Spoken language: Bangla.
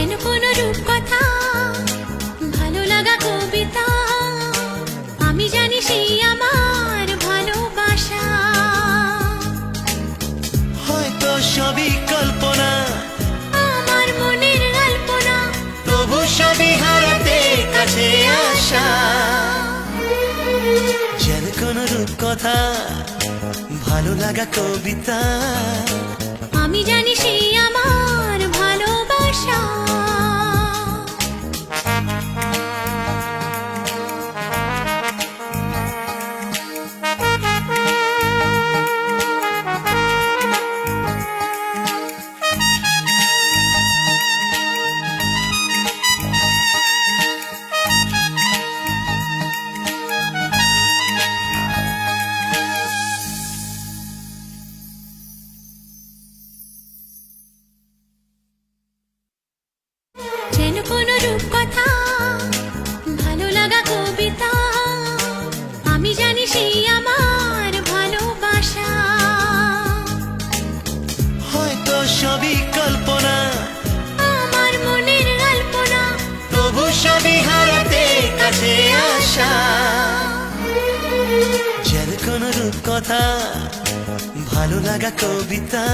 যেন কোনো রূপকথা ভালো লাগা কবিতা। আমি জানি সেই আমার ভালোবাসা। হয়তো সবই কল্পনা আমার মনের কল্পনা তবু সবই হারাতে কাছে আসা। যেন কোন রূপ কথা ভালো লাগা কবিতা। আমি জানি সেই কোনো রূপকথা ভালো লাগা কবিতা আমি জানি সেই আমার ভালোবাসা। হয়তো সবই কল্পনা আমার মনের কল্পনা তবু সবই হারাতে কাছে আসা যেন কোন রূপ কথা ভালো লাগা কবিতা